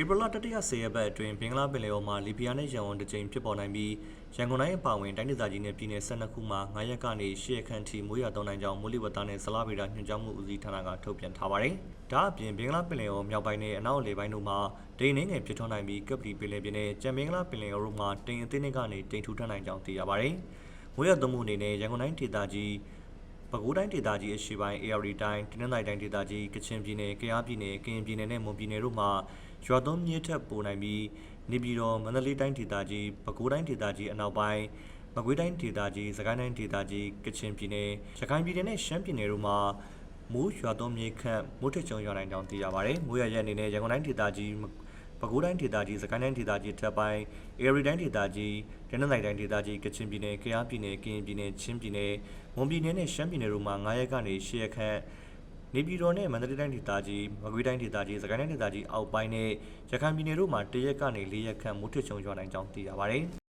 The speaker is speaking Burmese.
ဧပြီလတတိယ10ရက်ပတ်အတွင်းဘင်္ဂလားပင်လယ်အော်မှာလီဘီယာနဲ့ရန်ကုန်တစ်ကြိမ်ဖြစ်ပေါ်နိုင်ပြီးရန်ကုန်တိုင်းအပါအဝင်တိုင်းဒေသကြီးနဲ့ပြည်내12ခုမှာ9ရက်ကနေ10ရက်ခန့်ထိမိုးရွာသွန်းနိုင်ကြောင်းမိုးလေဝသနဲ့ဇလဗေဒညွှန်ကြားမှုဦးစီးဌာနကထုတ်ပြန်ထားပါတယ်။ဒါအပြင်ဘင်္ဂလားပင်လယ်အော်မြောက်ပိုင်းနဲ့အနောက်အလယ်ပိုင်းတို့မှာဒိန်နှင်းငယ်ဖြစ်ထွန်းနိုင်ပြီးကပ်ပလီပင်လယ်ပြင်နဲ့ကြံဘင်္ဂလားပင်လယ်အော်တို့မှာတိမ်အသင်းတွေကနေတိမ်ထူထပ်နိုင်ကြောင်းသိရပါတယ်။မိုးရွာသွန်းမှုအနေနဲ့ရန်ကုန်တိုင်းဒေသကြီး ပဲခူးတိုင်းဒေသကြီးအရှေ့ပိုင်း AR တိုင်းတနင်္သာရီတိုင်းဒေသကြီးကချင်ပြည်နယ်၊ကယားပြည်နယ်၊ကရင်ပြည်နယ်နဲ့မွန်ပြည်နယ်တို့မှာရွာသွန်းမြစ်ထက်ပိုနိုင်ပြီးနေပြည်တော်မန္တလေးတိုင်းဒေသကြီးပဲခူးတိုင်းဒေသကြီးအနောက်ပိုင်းမကွေးတိုင်းဒေသကြီးစကိုင်းတိုင်းဒေသကြီးကချင်ပြည်နယ်ရခိုင်ပြည်နယ်နဲ့ရှမ်းပြည်နယ်တို့မှာမိုးရွာသွန်းမြစ်ခန့်မိုးထစ်ချုံရွာနိုင်ကြောင်းသိရပါတယ်။မိုးရရက်အနေနဲ့ရန်ကုန်တိုင်းဒေသကြီး ပဲခူးတိုင်းဒေသကြီးစကိုင်းတိုင်းဒေသကြီးထပ်ပိုင်းအေရီတိုင်းဒေသကြီးဒနနိုင်တိုင်းဒေသကြီးကချင်ပြည်နယ်၊ကယားပြည်နယ်၊ကရင်ပြည်နယ်၊ချင်းပြည်နယ်မွန်ပြည်နယ်နဲ့ရှမ်းပြည်နယ်တို့မှာ9ရက်ကနေ10ရက်ခန့်နေပြည်တော်နဲ့မန္တလေးတိုင်းဒေသကြီးမကွေးတိုင်းဒေသကြီးစကိုင်းတိုင်းဒေသကြီးအောက်ပိုင်းနဲ့ရခိုင်ပြည်နယ်တို့မှာ1ရက်ကနေ4ရက်ခန့်မိုးထစ်ချုံရွာနိုင်ကြောင်းသိရပါတယ်။